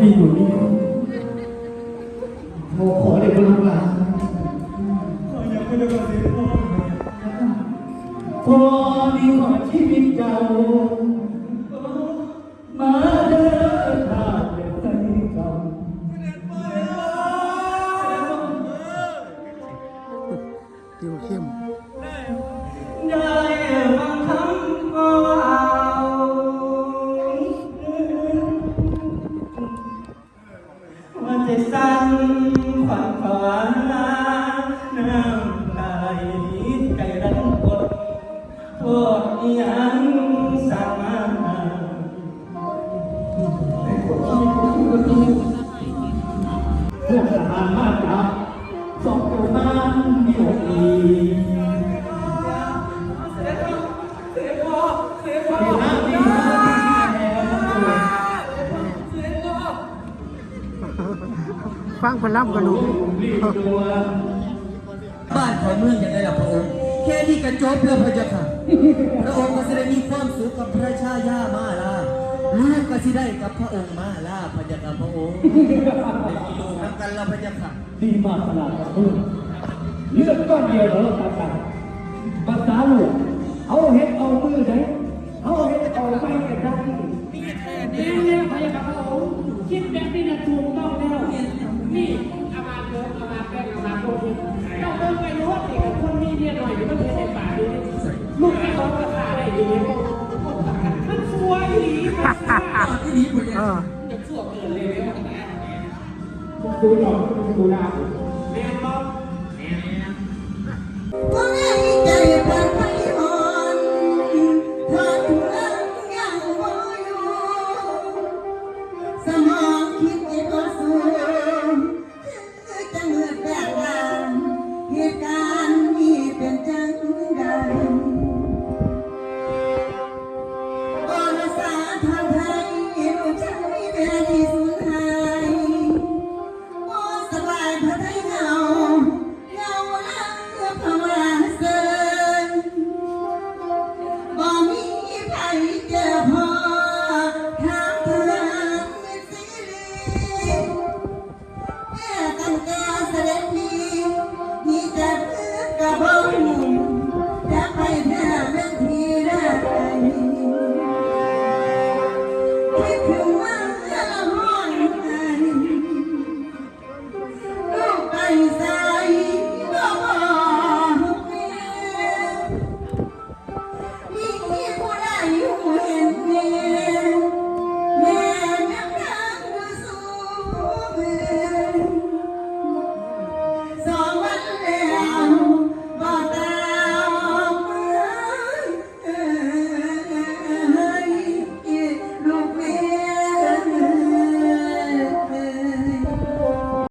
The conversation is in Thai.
มีอยู่นี่โทรขอเด็กลูกหลานยังไม่ได้มาเสียพ่อพอดีขอชีวิตเจ้า ว่าจสั่นขวัญขวานน้ำตาไก่รันกดโทษอีหยังสั่งมาเพื่อนทหารมาจับสองตัวนั้นมีอกดีเสียพ่อเสียพ่อเสียพ่อ ฟังพลัมกันดูรีบตัวบ้านของเมืองอย่างไรล่ะพระองค์แค่นี้ก็จบแล้วพระเจ้าค่ะ พระองค์ก็จะได้มีความสุขกับพระชายามาลาลูกก็สิได้กับพระองค์มาลาพระเจ้าค่ะพระองค์ได้มีลูกนำกันแล้วพระเจ้าค่ะดีมากขนาดนั้นเพื่อนเลือดก้อนเดียวเราตามกันภาษาลูกเอาเห็ดเอามือไหนเอาเห็ดเอา มันสวยดีมันสวยที่นี้พระเจ้าเออจะสวยเกินเลยเนี่ยดูหน่อยดูหน้าว